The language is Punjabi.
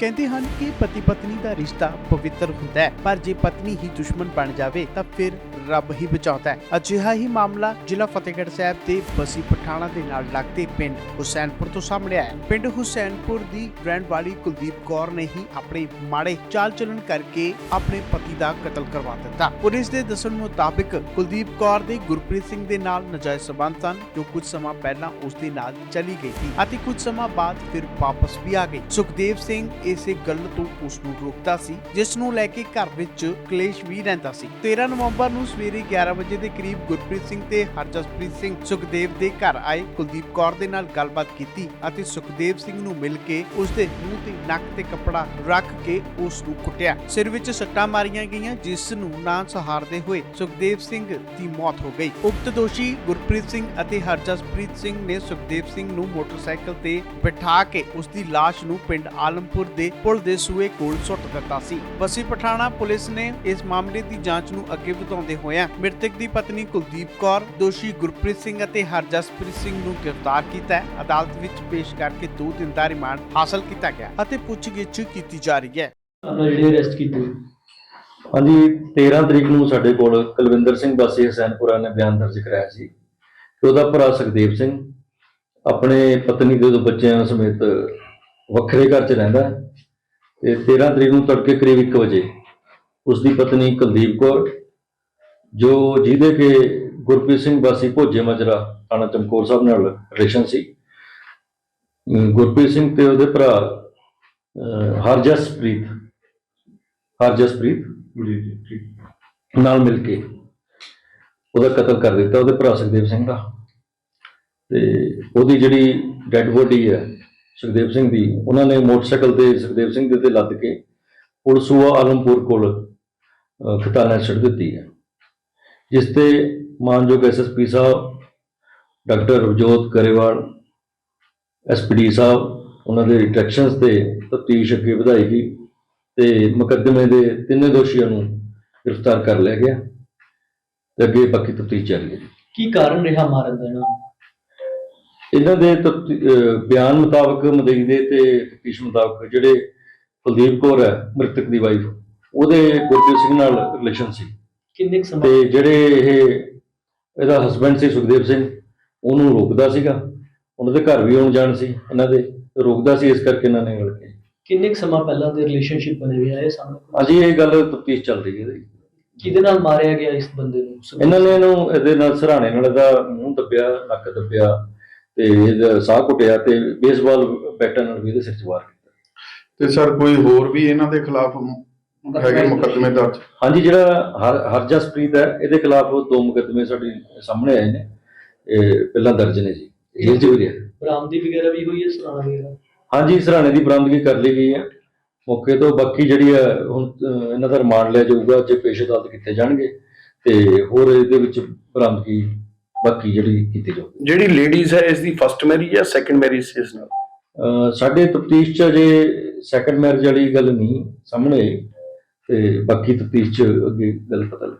ਕਹਿੰਦੇ ਹਨ ਕਿ ਪਤੀ ਪਤਨੀ ਦਾ ਰਿਸ਼ਤਾ ਪਵਿੱਤਰ ਹੁੰਦਾ ਹੈ, ਪਰ ਜੇ ਪਤਨੀ ਹੀ ਦੁਸ਼ਮਣ ਬਣ ਜਾਵੇ ਤਾਂ ਫਿਰ ਰੱਬ ਹੀ ਬਚਾਉਂਦਾ ਹੈ। ਅਜਿਹਾ ਹੀ ਮਾਮਲਾ ਜ਼ਿਲ੍ਹਾ ਫਤਿਹਗੜ੍ਹ ਸਾਹਿਬ ਦੇ ਬਸੀ ਪਠਾਣਾ ਦੇ ਨਾਲ ਲੱਗਦੇ ਪਿੰਡ ਹੁਸੈਨਪੁਰ ਤੋਂ ਸਾਹਮਣੇ ਆਇਆ ਪਿੰਡ ਹੁਸੈਨਪੁਰ ਦੀ ਰਹਿਣ ਵਾਲੀ ਕੁਲਦੀਪ ਕੌਰ ਨੇ ਹੀ ਆਪਣੇ ਮਾੜੇ ਚਾਲ ਚੱਲਣ ਕਰਕੇ ਆਪਣੇ ਪਤੀ ਦਾ ਕਤਲ ਕਰਵਾ ਦਿੱਤਾ। ਪੁਲਿਸ ਦੇ ਦੱਸਣ ਮੁਤਾਬਕ ਕੁਲਦੀਪ ਕੌਰ ਦੇ ਗੁਰਪ੍ਰੀਤ ਸਿੰਘ ਦੇ ਨਾਲ ਨਜਾਇਜ਼ ਸਬੰਧ ਸਨ, ਜੋ ਕੁਝ ਸਮਾਂ ਪਹਿਲਾਂ ਉਸ ਦੇ ਨਾਲ ਚਲੀ ਗਈ ਸੀ ਅਤੇ ਕੁਝ ਸਮਾਂ ਬਾਅਦ ਫਿਰ ਵਾਪਸ ਵੀ ਆ ਗਈ। ਸੁਖਦੇਵ ਸਿੰਘ ਇਸੇ ਗੱਲ ਤੋਂ ਉਸ ਨੂੰ ਰੋਕਦਾ ਸੀ, ਜਿਸ ਨੂੰ ਲੈ ਕੇ ਘਰ ਵਿੱਚ ਕਲੇਸ਼ ਵੀ ਰਹਿੰਦਾ ਸੀ। 13 ਨਵੰਬਰ ਨੂੰ ਸਵੇਰੇ 11 ਵਜੇ ਦੇ ਕਰੀਬ ਗੁਰਪ੍ਰੀਤ ਸਿੰਘ ਤੇ ਹਰਜਸਪ੍ਰੀਤ ਸਿੰਘ ਸੁਖਦੇਵ ਦੇ ਘਰ ਆਏ। ਕੁਲਦੀਪ ਕੌਰ ਦੇ ਨਾਲ ਗੱਲਬਾਤ ਕੀਤੀ ਅਤੇ ਸੁਖਦੇਵ ਸਿੰਘ ਨੂੰ ਮਿਲ ਕੇ ਉਸ ਦੇ ਮੂੰਹ ਤੇ ਨੱਕ ਤੇ ਕੱਪੜਾ ਰੱਖ ਕੇ ਉਸ ਨੂੰ ਕੁੱਟਿਆ। ਸਿਰ ਵਿੱਚ ਸੱਟਾਂ ਮਾਰੀਆਂ ਗਈਆਂ, ਜਿਸ ਨੂੰ ਨਾ ਸਹਾਰਦੇ ਹੋਏ ਸੁਖਦੇਵ ਸਿੰਘ ਦੀ ਮੌਤ ਹੋ ਗਈ। ਉਕਤ ਦੋਸ਼ੀ ਗੁਰਪ੍ਰੀਤ ਸਿੰਘ ਅਤੇ ਹਰਜਸਪ੍ਰੀਤ ਸਿੰਘ ਨੇ ਸੁਖਦੇਵ ਸਿੰਘ ਨੂੰ ਮੋਟਰਸਾਈਕਲ ਤੇ ਬਿਠਾ ਕੇ ਉਸ ਦੀ ਲਾਸ਼ ਨੂੰ ਪਿੰਡ ਆਲਮਪੁਰ ਦੇ ਪੁਲ ਦੇ ਸੂਏ ਕੋਲ ਸੁੱਟ ਦਿੱਤਾ ਸੀ। ਬਸੀ ਪਠਾਣਾ ਪੁਲਿਸ ਨੇ ਇਸ ਮਾਮਲੇ ਦੀ ਜਾਂਚ ਨੂੰ ਅੱਗੇ ਵਧਾਉਂਦੇ ਹੋਇਆਂ ਮ੍ਰਿਤਕ ਦੀ ਪਤਨੀ ਕੁਲਦੀਪ ਕੌਰ, ਦੋਸ਼ੀ ਗੁਰਪ੍ਰੀਤ ਸਿੰਘ ਅਤੇ ਹਰਜਸਪ੍ਰੀਤ ਸਿੰਘ ਨੂੰ ਗ੍ਰਿਫਤਾਰ ਕੀਤਾ ਹੈ। ਅਦਾਲਤ ਵਿੱਚ ਪੇਸ਼ ਕਰਕੇ 2 ਦਿਨ ਦਾ ਰਿਮਾਂਡ ਹਾਸਲ ਕੀਤਾ ਗਿਆ ਅਤੇ ਪੁੱਛਗਿੱਛ ਕੀਤੀ ਜਾ ਰਹੀ ਹੈ। ਆਪਣਾ ਜਿਹੜੇ ਅਰੈਸਟ ਕੀਤੇ ਹਾਂਜੀ 13 ਤਰੀਕ ਨੂੰ ਸਾਡੇ ਕੋਲ ਕੁਲਵਿੰਦਰ ਸਿੰਘ ਵਾਸੀ ਹਸੈਨਪੁਰਾ ਨੇ ਬਿਆਨ ਦਰਜ ਕਰਾਇਆ ਸੀ ਕਿ ਉਹਦਾ ਭਰਾ ਸੁਖਦੇਵ ਸਿੰਘ, ਆਪਣੇ ਪਤਨੀ ਦੇ ਦੋ ਬੱਚਿਆਂ ਸਮੇਤ ਵੱਖਰੇ ਘਰ 'ਚ ਰਹਿੰਦਾ ਤੇ 13 ਤਰੀਕ ਨੂੰ ਤੜਕੇ ਕਰੀਬ 1 ਵਜੇ ਉਸ ਦੀ ਪਤਨੀ ਕੁਲਦੀਪ ਕੌਰ ਜੋ ਜਿਹਦੇ ਕੇ ਗੁਰਪ੍ਰੀਤ ਸਿੰਘ ਵਾਸੀ ਭੋਜੇ ਮਜਰਾ ਥਾਣਾ ਚਮਕੌਰ ਸਾਹਿਬ ਨਾਲ ਰਿਲੇਸ਼ਨ ਸੀ ਗੁਰਪ੍ਰੀਤ ਸਿੰਘ ਤੇ ਉਹਦੇ ਭਰਾ ਹਰਜਸਪ੍ਰੀਤ ਹਰਜਸਪ੍ਰੀਤ ਜੀ ਜੀ ਠੀਕ। ਨਾਲ ਮਿਲ ਕੇ ਉਹਦਾ ਕਤਲ ਕਰ ਦਿੱਤਾ ਉਹਦੇ ਭਰਾ ਸੁਖਦੇਵ ਸਿੰਘ ਦਾ। ਤੇ ਉਹਦੀ ਜਿਹੜੀ ਡੈੱਡ ਬੋਡੀ ਹੈ ਸੁਖਦੇਵ ਸਿੰਘ ਦੀ ਉਹਨਾਂ ਨੇ ਮੋਟਰਸਾਈਕਲ ਤੇ ਸੁਖਦੇਵ ਸਿੰਘ ਦੇ ਤੇ ਲੱਦ ਕੇ ਪੁਲਸੂਆ ਆਲਮਪੁਰ ਕੋਲ ਅਹ, ਖਤਾਨਾ ਛੱਡ ਦਿੱਤੀ ਹੈ। ਜਿਸ ਤੇ ਮਾਨਯੋਗ ਐਸਐਸਪੀ ਸਾਹਿਬ ਡਾਕਟਰ ਰਵਜੋਤ ਕਰੇਵਾਲ ਐਸਪੀਡੀ ਸਾਹਿਬ ਉਹਨਾਂ ਦੇ ਡਾਇਰੈਕਸ਼ਨਸ ਤੇ ਤਫਤੀਸ਼ ਅੱਗੇ ਵਧਾਈ ਗਈ ਤੇ ਮੁਕੱਦਮੇ ਦੇ ਤਿੰਨੇ ਦੋਸ਼ੀਆਂ ਨੂੰ ਗ੍ਰਿਫਤਾਰ ਕਰ ਲਿਆ ਗਿਆ ਤੇ ਅੱਗੇ ਬਾਕੀ ਤਫਤੀਸ਼ ਜਾਰੀ ਹੈ। ਕੀ ਕਾਰਨ ਰਿਹਾ ਮਾਰਨ ਦਾ ਇਹਨਾਂ ਦੇ ਬਿਆਨ ਮੁਤਾਬਕ ਮਦਈ ਦੇ ਤੇ ਤਫਤੀਸ਼ ਮੁਤਾਬਕ ਜਿਹੜੇ ਕੁਲਦੀਪ ਕੌਰ ਹੈ ਮ੍ਰਿਤਕ ਦੀ ਵਾਈਫ ਉਹਦੇ ਗੁਰਪ੍ਰੀਤ ਸਿੰਘ ਨਾਲ ਰਿਲੇਸ਼ਨ ਸੀ। ਕਿੰਨੇ ਸਮਾਂ ਤੇ ਜਿਹੜੇ ਇਹ ਇਹਦਾ ਹਸਬੰਡ ਸੀ ਸੁਖਦੇਵ ਸਿੰਘ ਉਹਨੂੰ ਰੋਕਦਾ ਸੀਗਾ। ਉਹਨਾਂ ਦੇ ਘਰ ਵੀ ਆਉਣ ਜਾਣ ਸੀ ਇਹਨਾਂ ਦੇ ਰੋਕਦਾ ਸੀ ਇਸ ਕਰਕੇ ਇਹਨਾਂ ਨੇ ਮਿਲ ਕੇ। ਕਿੰਨੇ ਸਮਾਂ ਪਹਿਲਾਂ ਦੇ ਰਿਲੇਸ਼ਨਸ਼ਿਪ ਬਣੇ ਹੋਏ ਆ ਇਹ ਸਾਹਮਣੇ ਅਜੀ ਇਹ ਗੱਲ ਤਫਤੀਸ਼ ਚੱਲ ਰਹੀ ਹੈ। ਕਿਹਦੇ ਨਾਲ ਮਾਰਿਆ ਗਿਆ ਇਸ ਬੰਦੇ ਨੂੰ? ਇਹਨਾਂ ਨੇ ਇਹਨੂੰ ਇਹਦੇ ਨਾਲ ਸਰਾਣੇ ਨਾਲ ਇਹਦਾ ਮੂੰਹ ਦੱਬਿਆ ਨੱਕ ਦੱਬਿਆ। ਤੇ ਇਹਦਾ ਸਾਹ ਘੁੱਟਿਆ ਤੇ ਬੇਸਬਾਲ ਬੈਟਾਂ ਨਾਲ ਵੀ ਇਹਦੇ ਸਿਰ 'ਚ ਵਾਰ ਕੀਤਾ। ਤੇ ਸਰ ਕੋਈ ਹੋਰ ਵੀ ਇਹਨਾਂ ਦੇ ਖਿਲਾਫ ਹੈਗੇ ਮੁਕੱਦਮੇ ਦਰਜ? ਹਾਂਜੀ ਜਿਹੜਾ ਹਰ ਹਰਜਸਪ੍ਰੀਤ ਹੈ ਇਹਦੇ ਖਿਲਾਫ ਦੋ ਮੁਕੱਦਮੇ ਸਾਡੇ ਸਾਹਮਣੇ ਆਏ ਨੇ ਇਹ ਪਹਿਲਾਂ ਦਰਜ ਨੇ ਜੀ। 'ਚ ਵੀ ਰਿਹਾ ਬਰਾਮਦੀ ਵਗੈਰਾ ਵੀ ਹੋਈ ਹੈ ਸਰਾਣਾ ਵਗੈਰਾ? ਹਾਂਜੀ ਸਰਾਣੇ ਦੀ ਬਰਾਮਦਗੀ ਕਰ ਲਈ ਗਈ ਹੈ। ਮੌਕੇ ਤੋਂ ਬਾਕੀ ਜਿਹੜੀ ਹੈ ਹੁਣ ਅਹ, ਇਹਨਾਂ ਦਾ ਰਿਮਾਂਡ ਲਿਆ ਜਾਊਗਾ ਜੇ ਪੇਸ਼ ਅਦਾਲਤ ਕੀਤੇ ਜਾਣਗੇ ਤੇ ਹੋਰ ਇਹਦੇ ਵਿੱਚ ਬਰਾਮਦਗੀ ਬਾਕੀ ਜਿਹੜੀ ਕੀਤੀ ਜਾਊਗੀ ਜਿਹੜੀ ਲੇਡੀਜ਼ ਹੈ ਇਸ ਦੀ ਫਰਸਟ ਮੈਰਿਜ ਜਾਂ ਸੈਕੰਡ ਮੈਰਿਜ ਸੀ ਇਸ ਨਾਲ? ਅਹ ਸਾਡੇ ਤਫਤੀਸ਼ ਚ ਅਜੇ ਸੈਕੰਡ ਮੈਰਿਜ ਵਾਲੀ ਗੱਲ ਨਹੀਂ ਸਾਹਮਣੇ ਆਈ ਤੇ ਬਾਕੀ ਤਫਤੀਸ਼ ਚ ਅੱਗੇ ਗੱਲ ਪਤਾ ਲੱਗ।